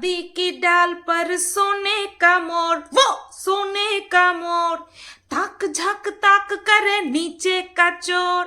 दी की डाल पर सोने का मोर वो सोने का मोर। ताक झक ताक करे नीचे का चोर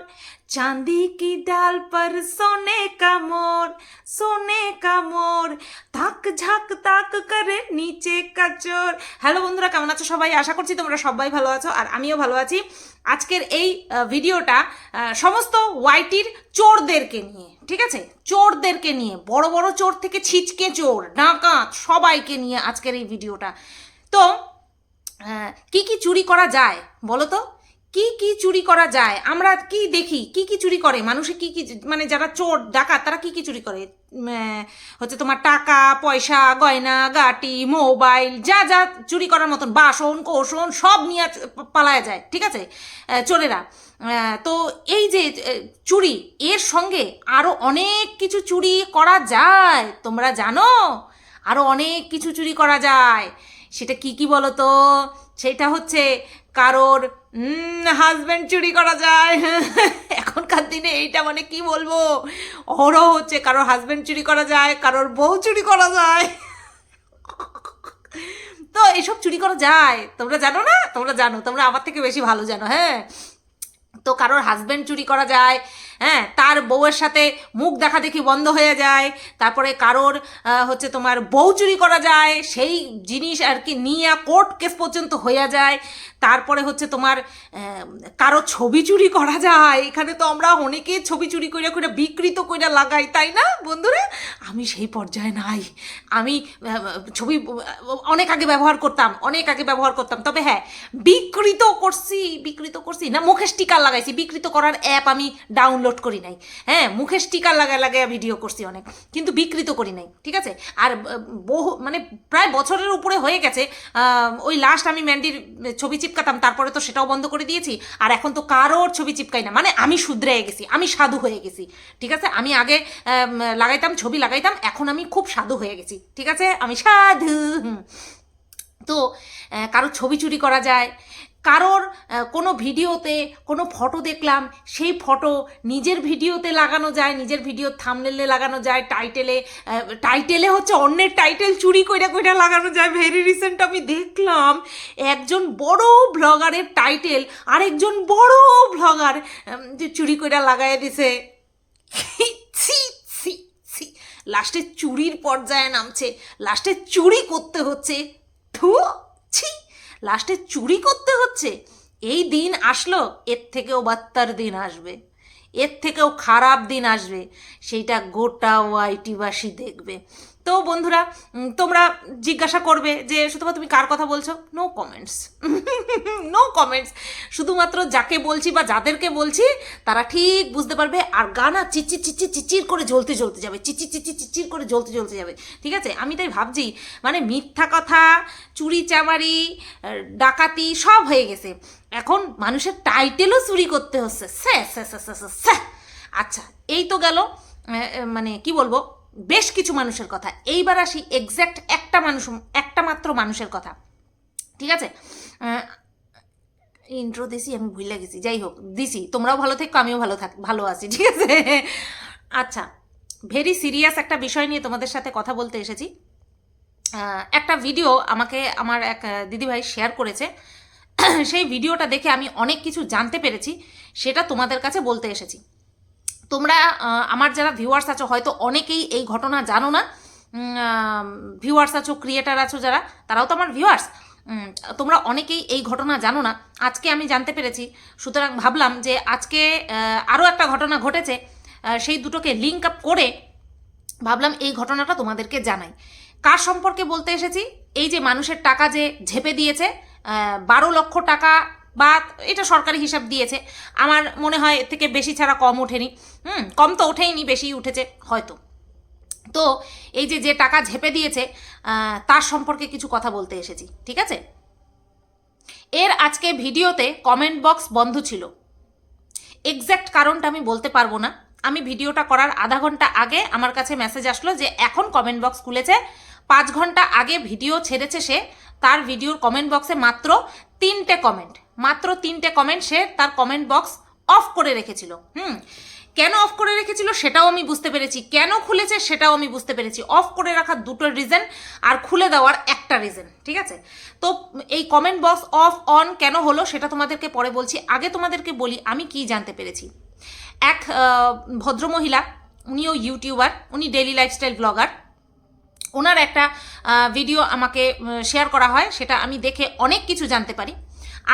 चांदी की डाल पर सोने का मोर सोने का মোর তাক ঝাক তাক করে নিচে কাচর হ্যালো বন্ধুরা কেমন আছো সবাই আশা করছি তোমরা সবাই ভালো আছো আর আমিও ভালো আছি আজকের এই আহ, ভিডিওটা আহ, সমস্ত ওয়াইটির চোরদেরকে নিয়ে ঠিক আছে চোরদেরকে নিয়ে বড় বড় চোর থেকে ছিচকে চোর ডাকাত সবাইকে নিয়ে আজকের এই ভিডিওটা তো আহ, কি কি চুরি করা যায়, বলো তো? কি কি চুরি করা যায়? আমরা কি দেখি? কি কি চুরি করে? মানুষে কি কি মানে যারা চোর, ডাকাত, তারা কি কি চুরি করে? হচ্ছে তোমার টাকা, পয়সা, গয়না, গাটি, মোবাইল, যা যা চুরি করার মতন, বাসন, কোষণ, সব নিয়ে পালায়া যায়, ঠিক আছে? চোরেরা। তো এই যে চুরি, এর সঙ্গে আরও অনেক কিছু চুরি করা যায়, তোমরা জানো? আরও অনেক কিছু চুরি করা যায়। সেটা কি কি বলো তো সেটা হচ্ছে কারোর হাজব্যান্ড চুরি করা যায়। এখনকার দিনে এইটা মানে কি বলব? অহরহ হচ্ছে কারোর হাজব্যান্ড চুরি করা যায়, কারোর বউ চুরি করা যায়। তো এইসব চুরি করা যায়। তোমরা জানো না? তোমরা জানো, তোমরা আমার থেকে বেশি ভালো জানো হ্যাঁ? তো কারোর হাজব্যান্ড চুরি করা যায় হ্যাঁ তার বউয়ের সাথে মুখ দেখা দেখি বন্ধ হয়ে যায়, তারপরে কারোর হচ্ছে তোমার বউ চুরি করা যায়, সেই জিনিস আর কি নিয়ে কোর্ট কেস পর্যন্ত হয়ে যায় তারপরে হচ্ছে তোমার কারও ছবি চুরি করা যায়। এখানে তো আমরা অনেকে ছবি চুরি করে করে বিকৃত করে লাগাই, তাই না বন্ধুরা? আমি সেই পর্যায়ে নাই। আমি ছবি, অনেক আগে ব্যবহার করতাম, অনেক আগে ব্যবহার করতাম। তবে হ্যাঁ বিকৃত করছি বিকৃত করছি। না, মুখে স্টিকার লাগাইছি। বিকৃত করার অ্যাপ আমি ডাউনলোড করি নাই। হ্যাঁ মুখে স্টিকার লাগায় লাগায় ভিডিও করছি অনেক। কিন্তু বিকৃত করি নাই, ঠিক আছে? আর বহু মানে প্রায় বছরের উপরে হয়ে গেছে। ওই লাস্ট আমি ম্যান্ডির ছবি চিপকাতাম, তারপরে তো সেটাও বন্ধ করে দিয়েছি, আর এখন তো কারোর ছবি চিপকাই না। মানে আমি শুধরে গেছি, আমি সাধু হয়ে গেছি, ঠিক আছে? আমি আগে লাগাইতাম, ছবি লাগাইতাম, এখন আমি খুব সাধু হয়ে গেছি, ঠিক আছে? আমি সাধু। তো কারও ছবি চুরি করা যায় কারোর কোনো ভিডিওতে, কোনো ফটো দেখলাম, সেই ফটো নিজের ভিডিওতে লাগানো যায়, নিজের ভিডিও থামনেলে লাগানো যায় টাইটেলে টাইটেলে হচ্ছে অন্যের টাইটেল চুরি কইরা কইরা লাগানো যায়। ভেরি রিসেন্ট আমি দেখলাম, একজন বড় ব্লগারের টাইটেল আরেকজন বড় ব্লগার যে চুরি কইরা লাগাই দিছে। ছি লাস্টে চুরির পর্যায়ে নামছে লাস্টে চুরি করতে হচ্ছে। থু লাস্টে চুরি করতে হচ্ছে। এই দিন আসলো, এর থেকেও বাত্তার দিন আসবে। এর থেকেও খারাপ দিন আসবে। সেইটা গোটা ওয়াইটিবাসী দেখবে। তো বন্ধুরা তোমরা জিজ্ঞাসা করবে যে শুধুমাত্র তুমি কার কথা বলছো? নো কমেন্টস নো কমেন্টস শুধুমাত্র যাকে বলছি বা যাদেরকে বলছি, তারা ঠিক বুঝতে পারবে আর গানা চিচি চিচি চিচির করে জ্বলতে জ্বলতে যাবে। চিচি চিচি চিচির করে জ্বলতে জ্বলতে যাবে। ঠিক আছে? আমি তাই ভাবছি মানে মিথ্যা কথা, চুরি চামারি ডাকাতি সব হয়ে গেছে। এখন মানুষের টাইটেলও চুরি করতে হচ্ছে। স্যা স্যা স্যা স্যা। আচ্ছা এই তো গেল মানে কি বলব? বেশ কিছু মানুষের কথা। এইবার আসি এক্স্যাক্ট একটা মানুষ, একটা মাত্র মানুষের কথা। ঠিক আছে? ইন্ট্রো দিছি, আমি ভুলে গেছি। যাই হোক, দিছি। তোমরাও ভালো থেকো, আমিও ভালো থাক, ভালো আছি, ঠিক আছে? আচ্ছা ভেরি সিরিয়াস একটা বিষয় নিয়ে তোমাদের সাথে কথা বলতে এসেছি। একটা ভিডিও আমাকে, আমার এক দিদিভাই শেয়ার করেছে। সেই ভিডিওটা দেখে আমি অনেক কিছু জানতে পেরেছি, সেটা তোমাদের কাছে বলতে এসেছি। তোমরা আমার যারা ভিউয়ার্স আছো, হয়তো অনেকেই এই ঘটনা জানো না। ভিউয়ার্স আছো ক্রিয়েটার আছো যারা, তারাও তো আমার ভিউয়ার্স তোমরা অনেকেই এই ঘটনা জানো না। আজকে আমি জানতে পেরেছি, সুতরাং ভাবলাম যে আজকে আরও একটা ঘটনা ঘটেছে। সেই দুটোকে লিঙ্ক আপ করে ভাবলাম এই ঘটনাটা তোমাদেরকে জানাই। কার সম্পর্কে বলতে এসেছি? এই যে মানুষের টাকা যে ঝেপে দিয়েছে বারো লক্ষ টাকা বা এটা সরকারি হিসাব দিয়েছে। আমার মনে হয় এর থেকে বেশি ছাড়া কম ওঠেনি। হুম, কম তো ওঠেইনি, বেশি উঠেছে হয়তো। তো এই যে যে টাকা ঝেপে দিয়েছে তার সম্পর্কে কিছু কথা বলতে এসেছি, ঠিক আছে? এর আজকে ভিডিওতে কমেন্ট বক্স বন্ধ ছিল। এক্স্যাক্ট কারণটা আমি বলতে পারব না। আমি ভিডিওটা করার আধা ঘণ্টা আগে আমার কাছে মেসেজ আসলো যে, এখন কমেন্ট বক্স খুলেছে। পাঁচ ঘণ্টা আগে ভিডিও ছেড়েছে সে। তার ভিডিওর কমেন্ট বক্সে মাত্র তিনটে কমেন্ট মাত্র তিনটে কমেন্ট সে তার কমেন্ট বক্স অফ করে রেখেছিল। হুম, কেন অফ করে রেখেছিল সেটাও আমি বুঝতে পেরেছি। কেন খুলেছে সেটাও আমি বুঝতে পেরেছি। অফ করে রাখার দুটো রিজন আর খুলে দেওয়ার একটা রিজন ঠিক আছে? তো এই কমেন্ট বক্স অফ অন কেন হলো সেটা তোমাদেরকে পরে বলছি। আগে তোমাদেরকে বলি, আমি কি জানতে পেরেছি? এক ভদ্রমহিলা, উনিও ইউটিউবার উনি ডেলি লাইফস্টাইল ব্লগার ওনার একটা ভিডিও আমাকে শেয়ার করা হয়, সেটা আমি দেখে অনেক কিছু জানতে পারি।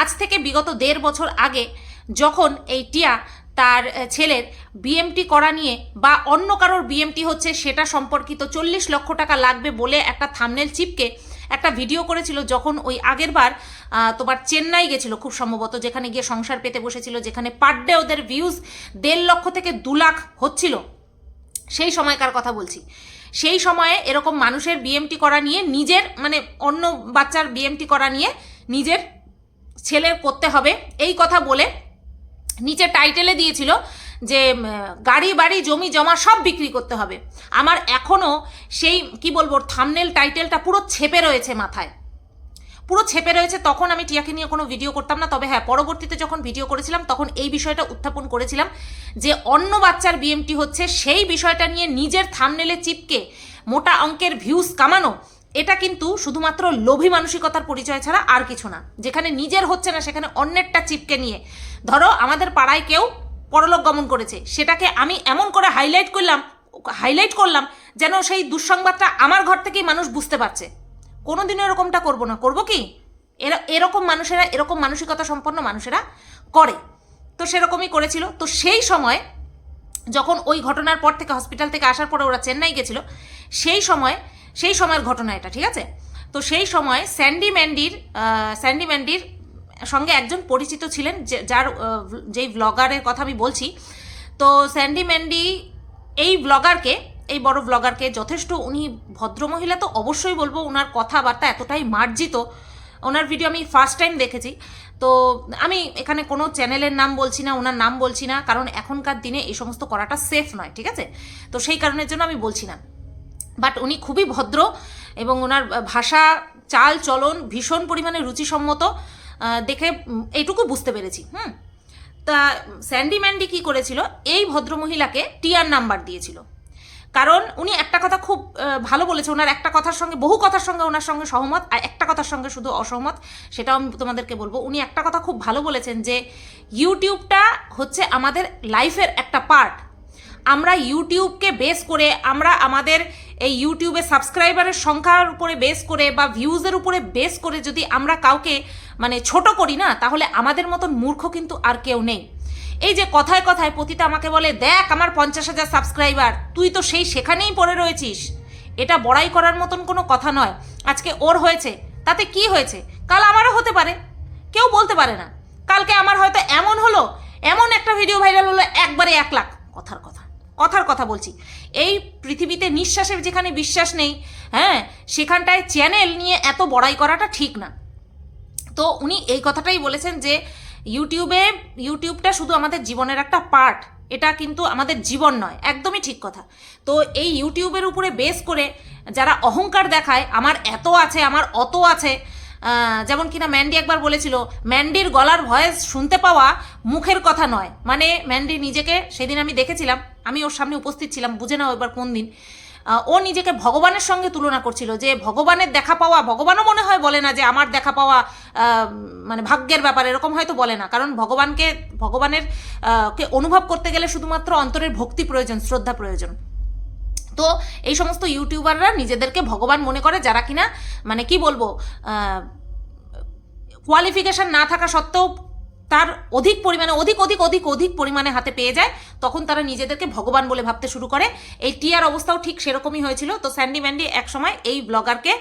আজ থেকে বিগত দেড় বছর আগে যখন এই টিয়া তার ছেলের বিএমটি করা নিয়ে বা অন্য কারোর বিএমটি হচ্ছে সেটা সম্পর্কিত চল্লিশ লক্ষ টাকা লাগবে বলে একটা থামনেল চিপকে একটা ভিডিও করেছিল যখন ওই আগের বার তোমার চেন্নাই গেছিল খুব সম্ভবত, যেখানে গিয়ে সংসার পেতে বসেছিল, যেখানে পার ডে ওদের ভিউজ দেড় লক্ষ থেকে দু লাখ হচ্ছিল। সেই সময়কার কথা বলছি। সেই সময়ে এরকম মানুষের বিএমটি করা নিয়ে, নিজের মানে অন্য বাচ্চার বিএমটি করা নিয়ে নিজের ছেলের করতে হবে। এই কথা বলে নিচে টাইটেলে দিয়েছিল যে গাড়ি, বাড়ি, জমি, জমা সব বিক্রি করতে হবে। আমার এখনও সেই, কি বলব, থামনেল টাইটেলটা পুরো ছেপে রয়েছে মাথায়। পুরো ছেপে রয়েছে, তখন আমি টিয়াকে নিয়ে কোনো ভিডিও করতাম না। তবে হ্যাঁ পরবর্তীতে যখন ভিডিও করেছিলাম, তখন এই বিষয়টা উত্থাপন করেছিলাম যে, অন্য বাচ্চার বিএমটি হচ্ছে সেই বিষয়টা নিয়ে নিজের থামনেলে চিপকে মোটা অঙ্কের ভিউজ কামানো। এটা কিন্তু শুধুমাত্র লোভী মানসিকতার পরিচয় ছাড়া আর কিছু না। যেখানে নিজের হচ্ছে না, সেখানে অন্যেরটা চিপকে নিয়ে। ধরো, আমাদের পাড়ায় কেউ পরলোক গমন করেছে। সেটাকে আমি এমন করে হাইলাইট করলাম হাইলাইট করলাম, যেন সেই দুঃসংবাদটা আমার ঘর থেকেই মানুষ বুঝতে পারছে। কোনোদিনও এরকমটা করব না। করব কি? এরা, এরকম মানুষেরা, এরকম মানসিকতা সম্পন্ন মানুষেরা করে। তো সেরকমই করেছিল। তো সেই সময় যখন ওই ঘটনার পর থেকে হসপিটাল থেকে আসার পরে ওরা চেন্নাই গেছিল, সেই সময় সেই সময়ের ঘটনা এটা, ঠিক আছে? তো সেই সময় স্যান্ডি ম্যান্ডির স্যান্ডি ম্যান্ডির সঙ্গে একজন পরিচিত ছিলেন, যে- যার যেই ব্লগারের কথা আমি বলছি। তো স্যান্ডি ম্যান্ডি এই ব্লগারকে এই বড় ব্লগারকে যথেষ্ট, উনি ভদ্রমহিলা তো অবশ্যই বলব ওনার কথাবার্তা এতটাই মার্জিত। ওনার ভিডিও আমি ফার্স্ট টাইম দেখেছি। তো আমি এখানে কোনো চ্যানেলের নাম বলছি না ওনার নাম বলছি না, কারণ এখনকার দিনে এই সমস্ত করাটা সেফ নয়, ঠিক আছে? তো সেই কারণের জন্য আমি বলছি না। বাট উনি খুবই ভদ্র এবং ওনার ভাষা, চাল, চলন ভীষণ পরিমাণে রুচিসম্মত। দেখে এইটুকু বুঝতে পেরেছি, হুম? তা স্যান্ডি ম্যান্ডি কী করেছিল? এই ভদ্রমহিলাকে টিআর নাম্বার দিয়েছিল। কারণ উনি একটা কথা খুব ভালো বলেছে, ওনার একটা কথার সঙ্গে, বহু কথার সঙ্গে ওনার সঙ্গে সহমত, আর একটা কথার সঙ্গে শুধু অসহমত, সেটাও আমি তোমাদেরকে বলব। উনি একটা কথা খুব ভালো বলেছেন যে, ইউটিউবটা হচ্ছে আমাদের লাইফের একটা পার্ট আমরা ইউটিউবকে বেস করে, আমরা আমাদের এই ইউটিউবে সাবস্ক্রাইবারের সংখ্যার উপরে বেস করে বা ভিউজের উপরে বেস করে যদি আমরা কাউকে মানে ছোট করি না, তাহলে আমাদের মতন মূর্খ কিন্তু আর কেউ নেই। এই যে কথায় কথায় পতিতা আমাকে বলে, দেখ আমার পঞ্চাশ হাজার সাবস্ক্রাইবার তুই তো সেই সেখানেই পড়ে রয়েছিস। এটা বড়াই করার মতন কোনো কথা নয়। আজকে ওর হয়েছে, তাতে কি হয়েছে? কাল আমারও হতে পারে। কেউ বলতে পারে না। কালকে আমার হয়তো এমন হলো, এমন একটা ভিডিও ভাইরাল হলো, একবারে এক লাখ। কথার কথা। কথার কথা বলছি। এই পৃথিবীতে নিঃশ্বাসের যেখানে বিশ্বাস নেই হ্যাঁ সেখানটায় চ্যানেল নিয়ে এত বড়াই করাটা ঠিক না। তো উনি এই কথাটাই বলেছেন যে, ইউটিউবে, ইউটিউবটা শুধু আমাদের জীবনের একটা পার্ট এটা কিন্তু আমাদের জীবন নয়, একদমই ঠিক কথা। তো এই ইউটিউবের উপরে বেস করে যারা অহংকার দেখায়, আমার এত আছে, আমার অত আছে যেমন কিনা ম্যান্ডি একবার বলেছিল, ম্যান্ডির গলার ভয়েস শুনতে পাওয়া মুখের কথা নয়। মানে ম্যান্ডি নিজেকে, সেদিন আমি দেখেছিলাম, আমি ওর সামনে উপস্থিত ছিলাম, বুঝে নাও এবার কোন দিন। ও নিজেকে ভগবানের সঙ্গে তুলনা করছিল, যে ভগবানের দেখা পাওয়া, ভগবানও মনে হয় বলে না যে আমার দেখা পাওয়া মানে ভাগ্যের ব্যাপার, এরকম হয়তো বলে না। কারণ ভগবানকে, ভগবানের কে অনুভব করতে গেলে শুধুমাত্র অন্তরের ভক্তি প্রয়োজন, শ্রদ্ধা প্রয়োজন। তো এই সমস্ত ইউটিউবাররা নিজেদেরকে ভগবান মনে করে যারা কিনা মানে কি বলব কোয়ালিফিকেশন না থাকা সত্ত্বেও তার অধিক পরিমাণে, অধিক অধিক অধিক অধিক পরিমাণে হাতে পেয়ে যায়, তখন তারা নিজেদেরকে ভগবান বলে ভাবতে শুরু করে। এই টিয়ার অবস্থাও ঠিক সেরকমই হয়েছিল। তো স্যান্ডি ম্যান্ডি একসময় এই ব্লগারকে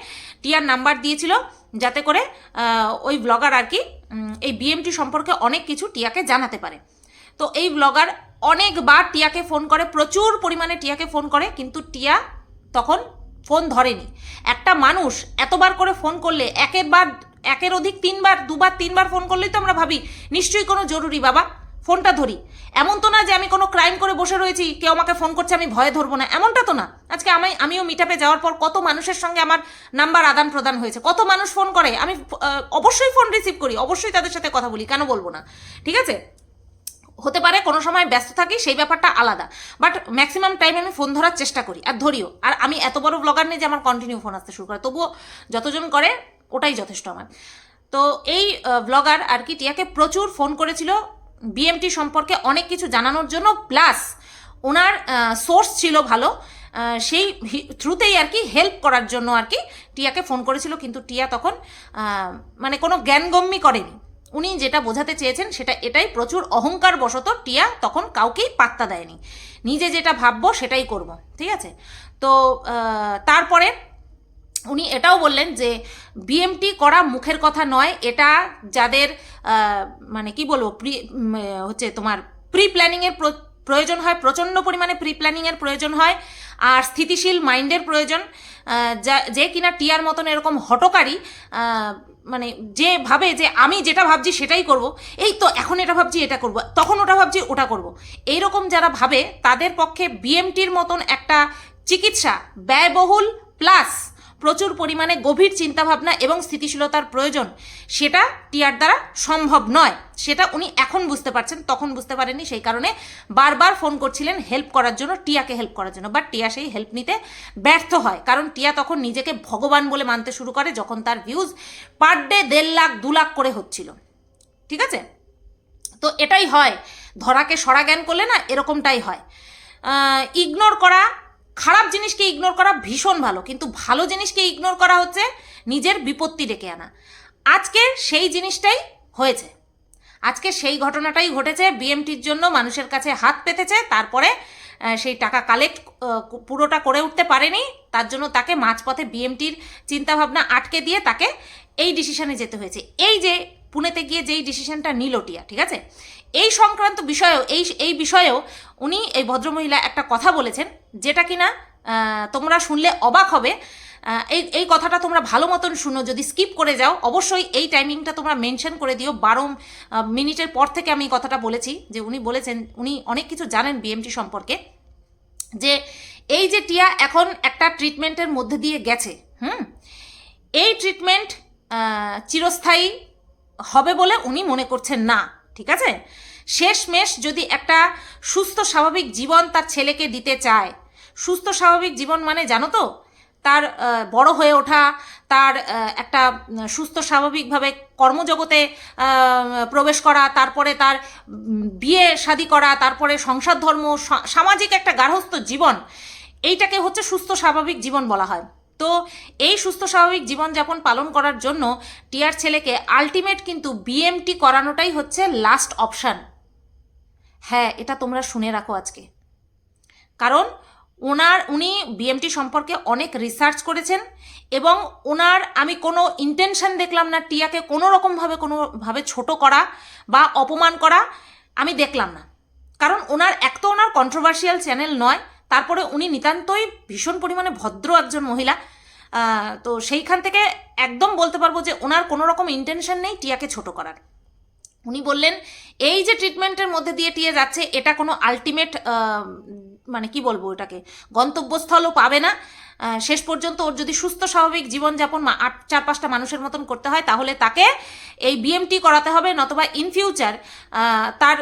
টিয়ার নাম্বার দিয়েছিল যাতে করে ওই ব্লগার আর কি এই বিএমটি সম্পর্কে অনেক কিছু টিয়াকে জানাতে পারে। তো এই ব্লগার অনেকবার টিয়াকে ফোন করে, প্রচুর পরিমাণে টিয়াকে ফোন করে, কিন্তু টিয়া তখন ফোন ধরেনি। একটা মানুষ এতবার করে ফোন করলে একের বার একের অধিক তিনবার, দুবার, তিনবার ফোন করলেই তো আমরা ভাবি, নিশ্চয়ই কোনো জরুরি, বাবা, ফোনটা ধরি। এমন তো না যে আমি কোনো ক্রাইম করে বসে রয়েছি, কেউ আমাকে ফোন করছে, আমি ভয়ে ধরবো না। এমনটা তো না। আজকে আমি, আমিও মিটাপে যাওয়ার পর কত মানুষের সঙ্গে আমার নাম্বার আদান প্রদান হয়েছে, কত মানুষ ফোন করে, আমি অবশ্যই ফোন রিসিভ করি, অবশ্যই তাদের সাথে কথা বলি, কেন বলব না? ঠিক আছে? হতে পারে, কোনো সময় ব্যস্ত থাকি, সেই ব্যাপারটা আলাদা। বাট ম্যাক্সিমাম টাইম আমি ফোন ধরার চেষ্টা করি। আর ধরিও, আর আমি এত বড় ব্লগার নেই যে আমার কন্টিনিউ ফোন আসতে শুরু করে। তবুও যতজন করে, ওটাই যথেষ্ট আমার। তো এই ব্লগার আর কি টিয়াকে প্রচুর ফোন করেছিল বিএমটি সম্পর্কে অনেক কিছু জানানোর জন্য। প্লাস ওনার সোর্স ছিল ভালো। সেই থ্রুতেই আর কি হেল্প করার জন্য আর কি টিয়াকে ফোন করেছিল। কিন্তু টিয়া তখন মানে কোনো জ্ঞানগম্যি করেনি। উনি যেটা বোঝাতে চেয়েছেন সেটা এটাই, প্রচুর অহংকার বশত টিয়া তখন কাউকেই পাত্তা দেয়নি। নিজে যেটা ভাববো সেটাই করব, ঠিক আছে? তো তারপরে উনি এটাও বললেন যে বিএমটি করা মুখের কথা নয়, এটা যাদের মানে কি বলব প্রি হচ্ছে তোমার প্রি প্ল্যানিংয়ের প্রয়োজন হয়, প্রচণ্ড পরিমাণে প্রি প্ল্যানিংয়ের প্রয়োজন হয়, আর স্থিতিশীল মাইন্ডের প্রয়োজন যা, যে কিনা টিয়ার মতন এরকম হটকারী মানে যে ভাবে যে আমি যেটা ভাবছি সেটাই করব, এই তো এখন এটা ভাবছি এটা করব, তখন ওটা ভাবছি ওটা করব। এইরকম যারা ভাবে, তাদের পক্ষে বিএমটির মতন একটা চিকিৎসা ব্যয়বহুল প্লাস প্রচুর পরিমাণে গভীর চিন্তাভাবনা এবং স্থিতিশীলতার প্রয়োজন। সেটা টিয়ার দ্বারা সম্ভব নয়। সেটা উনি এখন বুঝতে পারছেন, তখন বুঝতে পারেননি, সেই কারণে বারবার ফোন করছিলেন হেল্প করার জন্য, টিয়াকে হেল্প করার জন্য। বাট টিয়া সেই হেল্প নিতে ব্যর্থ হয়। কারণ টিয়া তখন নিজেকে ভগবান বলে মানতে শুরু করে যখন তার ভিউজ পার ডে দেড় লাখ, দু লাখ করে হচ্ছিল। ঠিক আছে? তো এটাই হয়। ধরাকে সরা জ্ঞান করলে না এরকমটাই হয়। ইগনোর করা খারাপ জিনিসকে ইগনোর করা ভীষণ ভালো, কিন্তু ভালো জিনিসকে ইগনোর করা হচ্ছে নিজের বিপত্তি ডেকে আনা। আজকে সেই জিনিসটাই হয়েছে। আজকে সেই ঘটনাটাই ঘটেছে বিএমটির জন্য মানুষের কাছে হাত পেতেছে, তারপরে সেই টাকা কালেক্ট পুরোটা করে উঠতে পারেনি, তার জন্য তাকে মাঝপথে বিএমটির চিন্তাভাবনা আটকে দিয়ে তাকে এই ডিসিশনে যেতে হয়েছে। এই যে পুনেতে গিয়ে যেই ডিসিশনটা নিল টিয়া, ঠিক আছে? এই সংক্রান্ত বিষয়েও, এই এই বিষয়েও উনি এই ভদ্রমহিলা একটা কথা বলেছেন, যেটা কিনা তোমরা শুনলে অবাক হবে। এই এই কথাটা তোমরা ভালো মতন শুনো, যদি স্কিপ করে যাও, অবশ্যই এই টাইমিংটা তোমরা মেনশন করে দিও। বারো মিনিটের পর থেকে আমি কথাটা বলেছি, যে উনি বলেছেন, উনি অনেক কিছু জানেন বিএমটি সম্পর্কে, যে এই যে টিয়া এখন একটা ট্রিটমেন্টের মধ্যে দিয়ে গেছে, হুম? এই ট্রিটমেন্ট চিরস্থায়ী হবে বলে উনি মনে করছেন না, ঠিক আছে? শেষমেশ যদি একটা সুস্থ স্বাভাবিক জীবন তার ছেলেকে দিতে চায়, সুস্থ স্বাভাবিক জীবন মানে জানো তো, তার বড় হয়ে ওঠা, তার একটা সুস্থ স্বাভাবিকভাবে কর্মজগতে প্রবেশ করা, তারপরে তার বিয়ে শাদি করা, তারপরে সংসার ধর্ম সামাজিক একটা গার্হস্থ্য জীবন, এইটাকে হচ্ছে সুস্থ স্বাভাবিক জীবন বলা হয়। তো এই সুস্থ স্বাভাবিক জীবনযাপন পালন করার জন্য টিয়ার ছেলেকে আলটিমেট কিন্তু বিএমটি করানোটাই হচ্ছে লাস্ট অপশান হ্যাঁ এটা তোমরা শুনে রাখো আজকে। কারণ ওনার, উনি বিএমটি সম্পর্কে অনেক রিসার্চ করেছেন এবং ওনার আমি কোনো ইন্টেনশন দেখলাম না টিয়াকে কোনো রকমভাবে, কোনোভাবে ছোট করা বা অপমান করা আমি দেখলাম না। কারণ ওনার, এক তো ওনার কন্ট্রোভার্সিয়াল চ্যানেল নয় তারপরে উনি নিতান্তই ভীষণ পরিমাণে ভদ্র একজন মহিলা। তো সেইখান থেকে একদম বলতে পারব যে ওনার কোনো রকম ইন্টেনশন নেই টিয়াকে ছোট করার। উনি বললেন, এই যে ট্রিটমেন্টের মধ্যে দিয়ে টিয়ে যাচ্ছে, এটা কোনো আলটিমেট মানে কি বলব এটাকে, গন্তব্যস্থলও পাবে না। শেষ পর্যন্ত ওর যদি সুস্থ স্বাভাবিক জীবনযাপন আট, চার, পাঁচটা মানুষের মতন করতে হয়, তাহলে তাকে এই বিএমটি করাতে হবে, নতবা ইন ফিউচার তার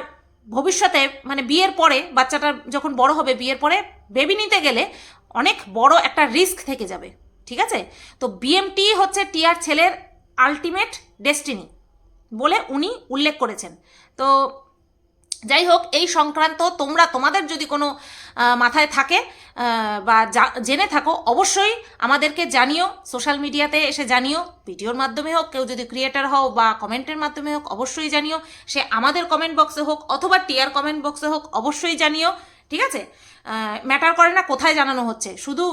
ভবিষ্যতে মানে বিয়ের পরে, বাচ্চাটা যখন বড় হবে বিয়ের পরে বেবি নিতে গেলে অনেক বড় একটা রিস্ক থেকে যাবে, ঠিক আছে? তো বিএমটি হচ্ছে টিয়ার ছেলের আলটিমেট ডেস্টিনি বলে উনি উল্লেখ করেছেন। তো যাই হোক এই সংক্রান্ত তোমরা, তোমাদের যদি কোনো মাথায় থাকে বা জেনে থাকো, অবশ্যই আমাদেরকে জানিও, সোশ্যাল মিডিয়াতে এসে জানিও, ভিডিওর মাধ্যমে হোক, কেউ যদি ক্রিয়েটার হও বা কমেন্টের মাধ্যমে হোক, অবশ্যই জানিও, সে আমাদের কমেন্ট বক্সে হোক, অথবা টিয়ার কমেন্ট বক্সে হোক, অবশ্যই জানিও, ঠিক আছে? ম্যাটার করে না কোথায় জানানো হচ্ছে, শুধু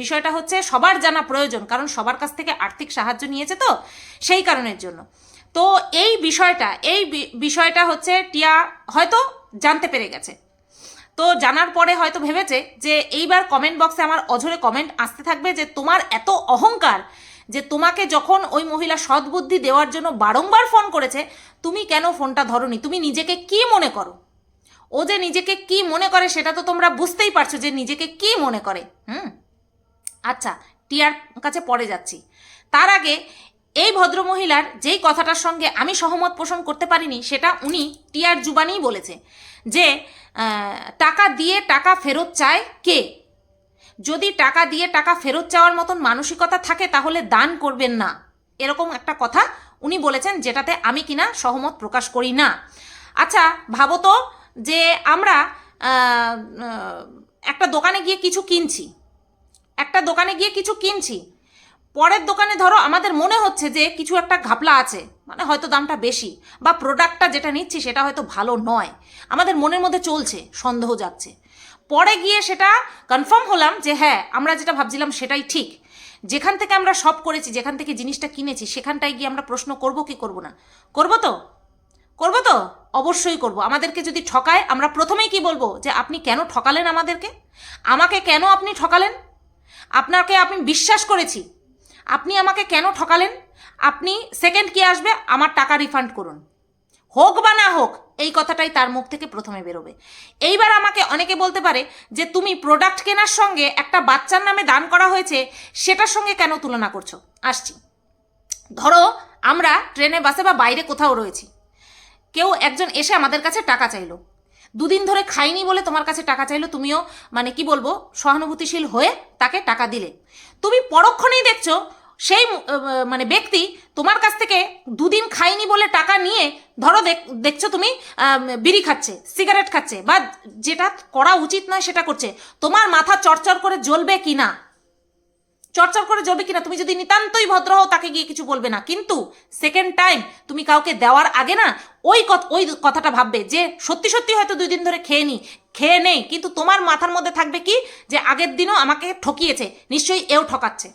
বিষয়টা হচ্ছে সবার জানা প্রয়োজন, কারণ সবার কাছ থেকে আর্থিক সাহায্য নিয়েছে তো, সেই কারণের জন্য। তো এই বিষয়টা এই বিষয়টা হচ্ছে টিয়া হয়তো জানতে পেরে গেছে। তো জানার পরে হয়তো ভেবেছে যে এইবার কমেন্ট বক্সে আমার অঝরে কমেন্ট আসতে থাকবে যে তোমার এত অহংকার যে তোমাকে যখন ওই মহিলা সদ্বুদ্ধি দেওয়ার জন্য বারংবার ফোন করেছে, তুমি কেন ফোনটা ধরনি? তুমি নিজেকে কি মনে করো? ও যে নিজেকে কি মনে করে সেটা তো তোমরা বুঝতেই পারছ যে নিজেকে কি মনে করে। হুম? আচ্ছা টিয়ার কাছে পরে যাচ্ছি। তার আগে এই ভদ্রমহিলার যেই কথাটার সঙ্গে আমি সহমত পোষণ করতে পারিনি, সেটা উনি টিয়ার জুবানেই বলেছে যে টাকা দিয়ে টাকা ফেরত চায় কে? যদি টাকা দিয়ে টাকা ফেরত চাওয়ার মতন মানসিকতা থাকে, তাহলে দান করবেন না। এরকম একটা কথা উনি বলেছেন, যেটাতে আমি কিনা সহমত প্রকাশ করি না। আচ্ছা ভাবো তো যে আমরা একটা দোকানে গিয়ে কিছু কিনছি। একটা দোকানে গিয়ে কিছু কিনছি। পরের দোকানে ধরো আমাদের মনে হচ্ছে যে কিছু একটা ঘাপলা আছে মানে হয়তো দামটা বেশি বা প্রোডাক্টটা যেটা নিচ্ছি সেটা হয়তো ভালো নয়। আমাদের মনের মধ্যে চলছে, সন্দেহ যাচ্ছে পরে গিয়ে সেটা কনফার্ম হলাম যে হ্যাঁ আমরা যেটা ভাবছিলাম সেটাই ঠিক। যেখান থেকে আমরা সব করেছি, যেখান থেকে জিনিসটা কিনেছি, সেখানটায় গিয়ে আমরা প্রশ্ন করব কি করব না? করব তো? করব তো? অবশ্যই করব। আমাদেরকে যদি ঠকায়, আমরা প্রথমেই কি বলব? যে আপনি কেন ঠকালেন আমাদেরকে? আমাকে কেন আপনি ঠকালেন? আপনাকে আমি বিশ্বাস করেছি। আপনি আমাকে কেন ঠকালেন? আপনি সেকেন্ড কি আসবে, আমার টাকা রিফান্ড করুন। হোক বা না হোক, এই কথাটাই তার মুখ থেকে প্রথমে বেরোবে। এইবার আমাকে অনেকে বলতে পারে যে, তুমি প্রোডাক্ট কেনার সঙ্গে একটা বাচ্চার নামে দান করা হয়েছে, সেটার সঙ্গে কেন তুলনা করছ? আসছি। ধরো, আমরা ট্রেনে, বাসে বা বাইরে কোথাও রয়েছি। কেউ একজন এসে আমাদের কাছে টাকা চাইলো। দুদিন ধরে খাইনি বলে তোমার কাছে টাকা চাইলো, তুমিও মানে কি বলব, সহানুভূতিশীল হয়ে তাকে টাকা দিলে। তুমি পরক্ষণেই দেখছ সেই মানে ব্যক্তি তোমার কাছ থেকে দুদিন খাইনি বলে টাকা নিয়ে, ধরো দেখ- দেখছ তুমি বিড়ি খাচ্ছে, সিগারেট খাচ্ছে, বা যেটা করা উচিত নয় সেটা করছে, তোমার মাথা চড়চড় করে জ্বলবে কি না চর্চর করে যাবে কিনা? তুমি যদি নিতান্তই ভদ্র হও, তাকে গিয়ে কিছু বলবে না। কিন্তু সেকেন্ড টাইম তুমি কাউকে দেওয়ার আগে না, ওই ওই কথাটা ভাববে যে, সত্যি সত্যি হয়তো দুই দিন ধরে খেয়ে নি, খেয়ে নেই। কিন্তু তোমার মাথার মধ্যে থাকবে কি? যে আগের দিনও আমাকে ঠকিয়েছে। নিশ্চয়ই এও ঠকাচ্ছে।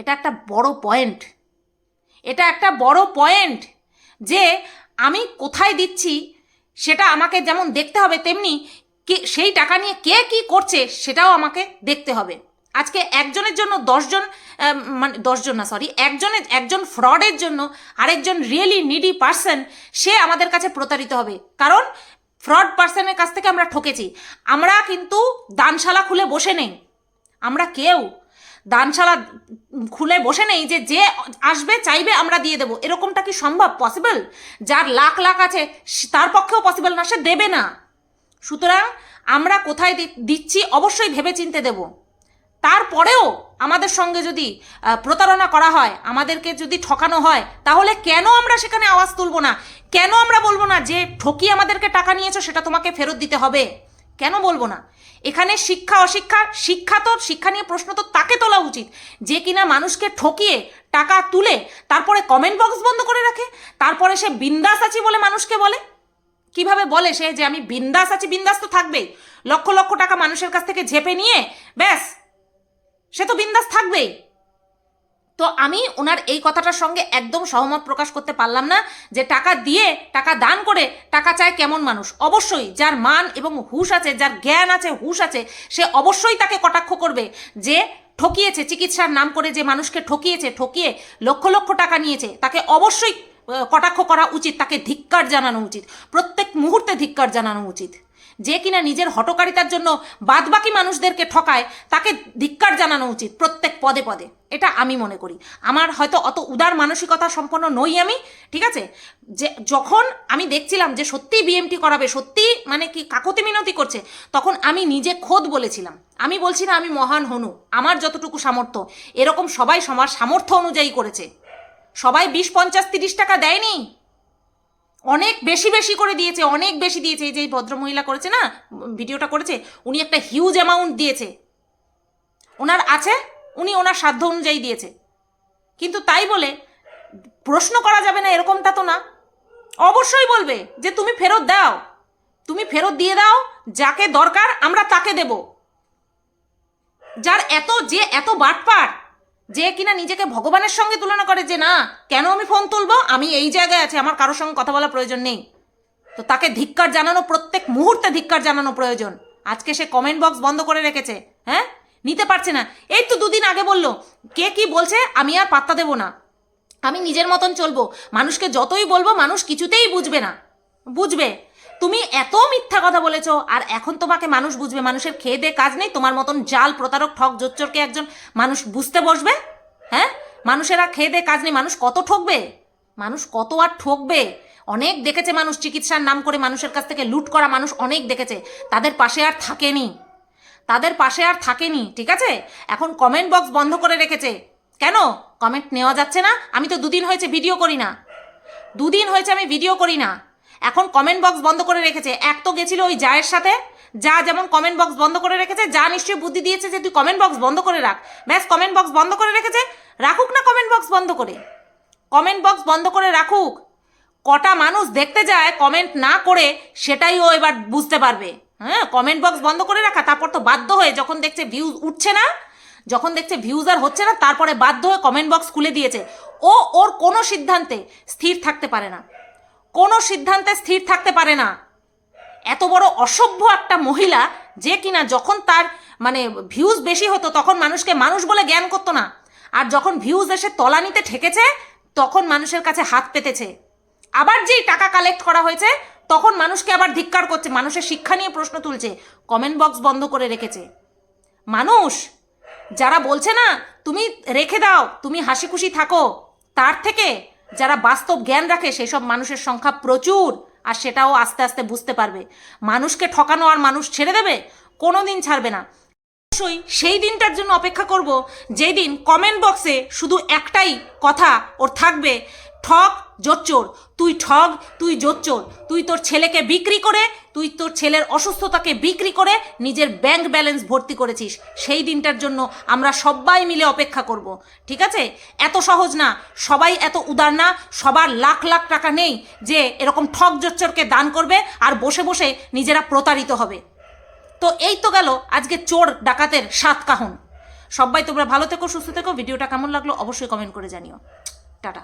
এটা একটা বড় পয়েন্ট এটা একটা বড় পয়েন্ট যে আমি কোথায় দিচ্ছি, সেটা আমাকে যেমন দেখতে হবে, তেমনি কে সেই টাকা নিয়ে কে কি করছে, সেটাও আমাকে দেখতে হবে। আজকে একজনের জন্য দশজন মানে দশজন না সরি একজনের, একজন ফ্রডের জন্য আরেকজন রিয়েলি নিডি পার্সন সে আমাদের কাছে প্রতারিত হবে। কারণ ফ্রড পার্সনের কাছ থেকে আমরা ঠকেছি। আমরা কিন্তু দানশালা খুলে বসে নেই। আমরা কেউ দানশালা খুলে বসে নেই যে যে আসবে, চাইবে, আমরা দিয়ে দেবো। এরকমটা কি সম্ভব? পসিবল যার লাখ লাখ আছে তার পক্ষেও পসিবল না, সে দেবে না। সুতরাং আমরা কোথায় দিচ্ছি? অবশ্যই ভেবে চিনতে দেব। তারপরেও আমাদের সঙ্গে যদি প্রতারণা করা হয়, আমাদেরকে যদি ঠকানো হয়, তাহলে কেন আমরা সেখানে আওয়াজ তুলবো না? কেন আমরা বলব না যে ঠকিয়ে আমাদেরকে টাকা নিয়েছো, সেটা তোমাকে ফেরত দিতে হবে? কেন বলব না? এখানে শিক্ষা, অশিক্ষা, শিক্ষা তো, শিক্ষা নিয়ে প্রশ্ন তো তাকে তোলা উচিত। যে কিনা মানুষকে ঠকিয়ে টাকা তুলে, তারপরে কমেন্ট বক্স বন্ধ করে রাখে, তারপরে সে বিন্দাস আছি বলে মানুষকে বলে? কীভাবে বলে সে যে আমি বিন্দাস আছি? বিন্দাস তো থাকবেই। লক্ষ লক্ষ টাকা মানুষের কাছ থেকে ঝেপে নিয়ে, ব্যাস সে তো বিন্দাস থাকবেই। তো আমি ওনার এই কথাটার সঙ্গে একদম সহমত প্রকাশ করতে পারলাম না যে টাকা দিয়ে, টাকা দান করে টাকা চায় কেমন মানুষ। অবশ্যই যার মান এবং হুশ আছে, যার জ্ঞান আছে, হুশ আছে, সে অবশ্যই তাকে কটাক্ষ করবে যে ঠকিয়েছে, চিকিৎসার নাম করে যে মানুষকে ঠকিয়েছে, ঠকিয়ে লক্ষ লক্ষ টাকা নিয়েছে, তাকে অবশ্যই কটাক্ষ করা উচিত, তাকে ধিক্কার জানানো উচিত। প্রত্যেক মুহূর্তে ধিক্কার জানানো উচিত। যে কিনা নিজের হটকারিতার জন্য বাদবাকি মানুষদেরকে ঠকায়, তাকে ধিক্কার জানানো উচিত প্রত্যেক পদে পদে। এটা আমি মনে করি। আমার হয়তো অত উদার মানসিকতা সম্পন্ন নই আমি, ঠিক আছে? যে যখন আমি দেখছিলাম যে সত্যি বিএমটি করাবে সত্যি মানে কি কাকতি মিনতি করছে, তখন আমি নিজে খোদ বলেছিলাম। আমি বলছি না আমি মহান হনু, আমার যতটুকু সামর্থ্য, এরকম সবাই সবার সামর্থ্য অনুযায়ী করেছে। সবাই বিশ, পঞ্চাশ, তিরিশ টাকা দেয়নি। অনেক বেশি বেশি করে দিয়েছে, অনেক বেশি দিয়েছে। এই যে ভদ্রমহিলা করেছে না, ভিডিওটা করেছে, উনি একটা হিউজ অ্যামাউন্ট দিয়েছে। ওনার আছে, উনি ওনার সাধ্য অনুযায়ী দিয়েছে। কিন্তু তাই বলে, প্রশ্ন করা যাবে না এরকমটা তো না। অবশ্যই বলবে যে তুমি ফেরত দাও। তুমি ফেরত দিয়ে দাও, যাকে দরকার আমরা তাকে দেব। যার এত যে এত বাটপার যে কিনা নিজেকে ভগবানের সঙ্গে তুলনা করে যে, না, কেন আমি ফোন তুলবো? আমি এই জায়গায় আছি, আমার কারোর সঙ্গে কথা বলার প্রয়োজন নেই। তো তাকে ধিক্কার জানানো, প্রত্যেক মুহূর্তে ধিক্কার জানানো প্রয়োজন। আজকে সে কমেন্ট বক্স বন্ধ করে রেখেছে হ্যাঁ? নিতে পারছে না। এই তো দুদিন আগে বলল, কে কি বলছে, আমি আর পাত্তা দেবো না। আমি নিজের মতন চলবো। মানুষকে যতই বলব, মানুষ কিছুতেই বুঝবে না। বুঝবে? তুমি এত মিথ্যা কথা বলেছ, আর এখন তোমাকে মানুষ বুঝবে, মানুষের খেয়ে দে কাজ নেই, তোমার মতন জাল, প্রতারক, ঠক, জোচ্চরকে একজন মানুষ বুঝতে বসবে? হ্যাঁ? মানুষেরা খেয়ে দে কাজ নেই, মানুষ কত ঠকবে? মানুষ কত আর ঠকবে? অনেক দেখেছে মানুষ চিকিৎসার নাম করে মানুষের কাছ থেকে লুট করা, মানুষ অনেক দেখেছে। তাদের পাশে আর থাকেনি। তাদের পাশে আর থাকেনি, ঠিক আছে? এখন কমেন্ট বক্স বন্ধ করে রেখেছে। কেন? কমেন্ট নেওয়া যাচ্ছে না। আমি তো দুদিন হয়েছে ভিডিও করি না। দুদিন হয়েছে আমি ভিডিও করি না। এখন কমেন্ট বক্স বন্ধ করে রেখেছে। এক তো গেছিল ওই জায়ের সাথে, যা যেমন কমেন্ট বক্স বন্ধ করে রেখেছে, যা নিশ্চয়ই বুদ্ধি দিয়েছে যে তুই কমেন্ট বক্স বন্ধ করে রাখ। ব্যাস কমেন্ট বক্স বন্ধ করে রেখেছে, রাখুক না কমেন্ট বক্স বন্ধ করে? কমেন্ট বক্স বন্ধ করে রাখুক। কটা মানুষ দেখতে যায় কমেন্ট না করে, সেটাই ও এবার বুঝতে পারবে। হ্যাঁ কমেন্ট বক্স বন্ধ করে রাখা, তারপর তো বাধ্য হয়ে যখন দেখছে ভিউজ উঠছে না, যখন দেখছে ভিউজ আর হচ্ছে না, তারপরে বাধ্য হয়ে কমেন্ট বক্স খুলে দিয়েছে। ও ওর কোনো সিদ্ধান্তে স্থির থাকতে পারে না। কোনো সিদ্ধান্তে স্থির থাকতে পারে না। এত বড় অসভ্য একটা মহিলা যে কিনা যখন তার মানে ভিউজ বেশি হতো তখন মানুষকে মানুষ বলে জ্ঞান করতো না। আর যখন ভিউজ এসে তলানিতে ঠেকেছে, তখন মানুষের কাছে হাত পেতেছে। আবার যেই টাকা কালেক্ট করা হয়েছে, তখন মানুষকে আবার ধিক্কার করছে, মানুষের শিক্ষা নিয়ে প্রশ্ন তুলছে কমেন্ট বক্স বন্ধ করে রেখেছে। মানুষ, যারা বলছে না, তুমি রেখে দাও, তুমি হাসি খুশি থাকো, তার থেকে যারা বাস্তব জ্ঞান রাখে, সেসব মানুষের সংখ্যা প্রচুর, আর সেটাও আস্তে আস্তে বুঝতে পারবে। মানুষকে ঠকানো আর মানুষ ছেড়ে দেবে কোনো দিন ছাড়বে না। অবশ্যই সেই দিনটার জন্য অপেক্ষা করব যেই দিন কমেন্ট বক্সে শুধু একটাই কথা ওর থাকবে, ঠক জোচ্চোর। তুই ঠগ, তুই জোচ্চোর। তুই তোর ছেলেকে বিক্রি করে, তুই তোর ছেলের অসুস্থতাকে বিক্রি করে নিজের ব্যাংক ব্যালেন্স ভর্তি করেছিস। সেই দিনটার জন্য আমরা সবাই মিলে অপেক্ষা করব, ঠিক আছে? এত সহজ না। সবাই এত উদার না। সবার লাখ লাখ টাকা নেই যে এরকম ঠক জোচ্চোরকে দান করবে আর বসে বসে নিজেরা প্রতারিত হবে। তো এই তো গেল আজকে চোর ডাকাতের সাত কাহন। সবাই তোমরা ভালো থেকো, সুস্থ থেকো। ভিডিওটা কেমন লাগল অবশ্যই কমেন্ট করে জানিও। টাটা।